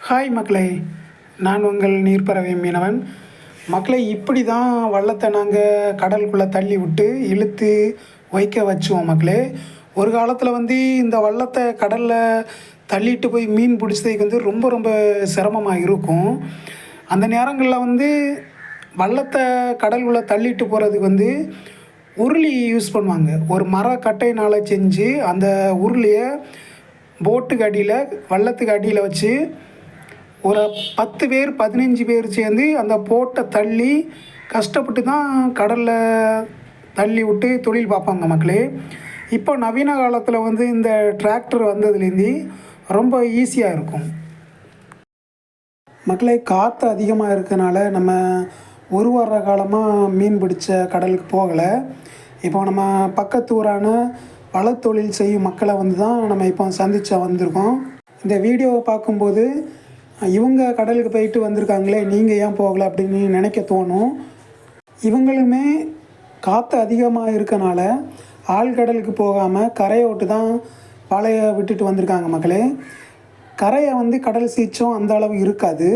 Hi மக்களே நான் உங்கள் நீர்ப்பறவை மீனவன். மக்களை இப்படி தான் வள்ளத்தை நாங்கள் கடலுக்குள்ளே தள்ளி விட்டு இழுத்து வைக்க வச்சுவோம் மக்களே. ஒரு காலத்தில் வந்து இந்த வள்ளத்தை கடலில் தள்ளிட்டு போய் மீன் பிடிச்சதுக்கு வந்து ரொம்ப ரொம்ப சிரமமாக இருக்கும். அந்த நேரங்களில் வந்து வள்ளத்தை கடலுக்குள்ளே தள்ளிட்டு போகிறதுக்கு வந்து உருளி யூஸ் பண்ணுவாங்க. ஒரு மர கட்டையினால் செஞ்சு அந்த உருளியை போட்டுக்கு அடியில் வள்ளத்துக்கு அடியில் வச்சு ஒரு பத்து பேர் பதினஞ்சு பேர் சேர்ந்து அந்த போட்டை தள்ளி கஷ்டப்பட்டு தான் கடலில் தள்ளி விட்டு தொழில் பார்ப்பாங்க மக்களே. இப்போ நவீன காலத்தில் வந்து இந்த டிராக்டர் வந்ததுலேருந்து ரொம்ப ஈஸியாக இருக்கும். மக்களே காற்று அதிகமாக இருக்கனால நம்ம ஒரு வார காலமாக மீன் பிடிச்ச கடலுக்கு போகலை. இப்போ நம்ம பக்கத்து ஊரான வளத்தொழில் செய்யும் மக்களை வந்து தான் நம்ம இப்போ சந்திச்ச வந்திருக்கோம். இந்த வீடியோவை பார்க்கும்போது இவங்க கடலுக்கு போயிட்டு வந்திருக்காங்களே நீங்கள் ஏன் போகலை அப்படின்னு நினைக்க தோணும். இவங்களுமே காற்று அதிகமாக இருக்கனால ஆழ்கடலுக்கு போகாமல் கரையை விட்டு தான் வலையை விட்டுட்டு வந்திருக்காங்க மக்களே. கரையை வந்து கடல் சீச்சம் அந்த அளவு இருக்காது.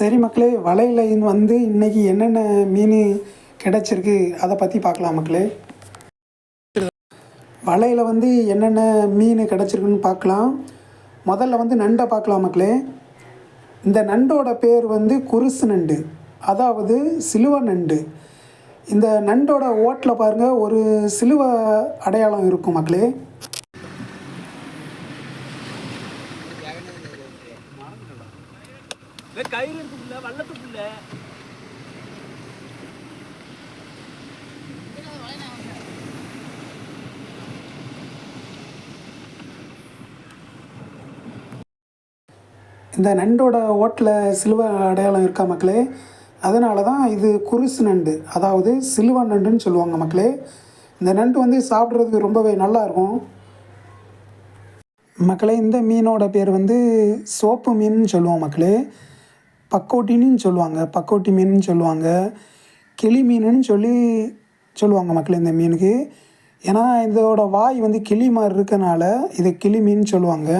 சரி மக்களே வலையில் வந்து இன்னைக்கு என்னென்ன மீன் கிடச்சிருக்கு அதை பற்றி பார்க்கலாம் மக்களே. வலையில் வந்து என்னென்ன மீன் கிடச்சிருக்குன்னு பார்க்கலாம் முதல்ல வந்து நண்டை பார்க்கலாம் மக்களே. இந்த நண்டோட பேர் வந்து குருசு நண்டு அதாவது சிலுவ நண்டு. இந்த நண்டோட ஓட்டில் பாருங்கள் ஒரு சிலுவ அடையாளம் இருக்கும் மக்களே. இந்த நண்டோட ஓட்டில் சிலுவ அடையாளம் இருக்கா மக்களே? அதனால தான் இது குருசு நண்டு. அதாவது சிலுவ நண்டுன்னு சொல்லுவாங்க மக்களே. இந்த நண்டு வந்து சாப்பிட்றதுக்கு ரொம்பவே நல்லா இருக்கும். மக்களே இந்த மீனோட பேர் வந்து சோப்பு மீன் சொல்லுவோம் மக்களே. பக்கோட்டின்னு சொல்லுவாங்க. பக்கோட்டி மீன் சொல்லுவாங்க. கிளி மீனுன்னு சொல்லி சொல்லுவாங்க மக்களே இந்த மீனுக்கு. ஏன்னா இதோட வாய் வந்து கிளி மாதிரி இருக்கனால இதை கிளி மீன் சொல்லுவாங்க.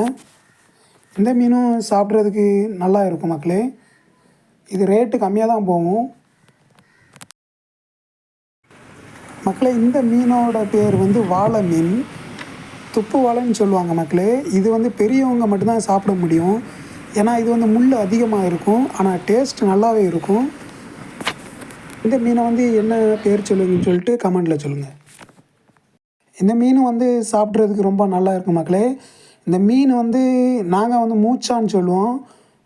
இந்த மீனும் சாப்பிட்றதுக்கு நல்லா இருக்கும் மக்களே. இது ரேட்டு கம்மியாக தான் போகும். மக்களே இந்த மீனோட பேர் வந்து வாழை மீன். துப்பு வாழைன்னு சொல்லுவாங்க மக்களே. இது வந்து பெரியவங்க மட்டும்தான் சாப்பிட முடியும். ஏன்னா இது வந்து முள் அதிகமாக இருக்கும் ஆனால் டேஸ்ட் நல்லாவே இருக்கும். இந்த மீனை வந்து என்ன பேர் சொல்லுங்கன்னு சொல்லிட்டு கமெண்டில் சொல்லுங்கள் இந்த மீன் வந்து சாப்பிட்றதுக்கு ரொம்ப நல்லா இருக்கும் மக்களே. இந்த மீன் வந்து நாங்கள் வந்து மூச்சான்னு சொல்லுவோம்.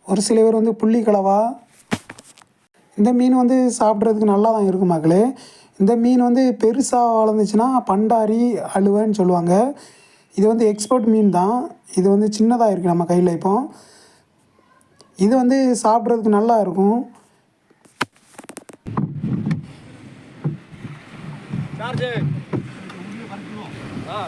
ஒரு சில பேர் வந்து புள்ளிக்கலவா இந்த மீன் வந்து சாப்பிட்றதுக்கு நல்லா தான் இருக்கும் மக்களே. இந்த மீன் வந்து பெருசாக வளர்ந்துச்சுன்னா பண்டாரி அழுவைன்னு சொல்லுவாங்க. இது வந்து எக்ஸ்போர்ட் மீன் தான். இது வந்து சின்னதாக இருக்குது நம்ம கையில் இப்போ. இது வந்து சாப்பிட்றதுக்கு நல்லா இருக்கும். சார்ஜ் ஆ.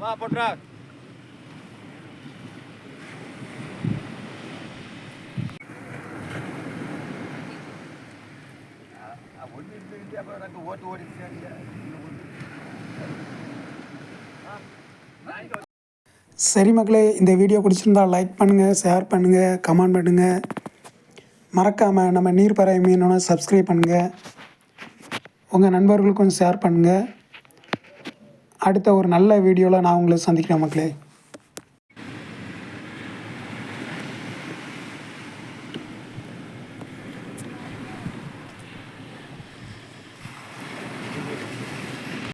வா போட்ரா ஓட்டு ஓடி சரி மக்களே இந்த வீடியோ பிடிச்சிருந்தால் லைக் பண்ணுங்கள் ஷேர் பண்ணுங்கள் கமெண்ட் பண்ணுங்கள் மறக்காமல் நம்ம நீர்ப்பறவை மீனோட சப்ஸ்கிரைப் பண்ணுங்கள் உங்கள் நண்பர்களுக்கும் ஷேர் பண்ணுங்கள் அடுத்த ஒரு நல்ல வீடியோவில் நான் உங்களை சந்திக்கிறேன் மக்களே.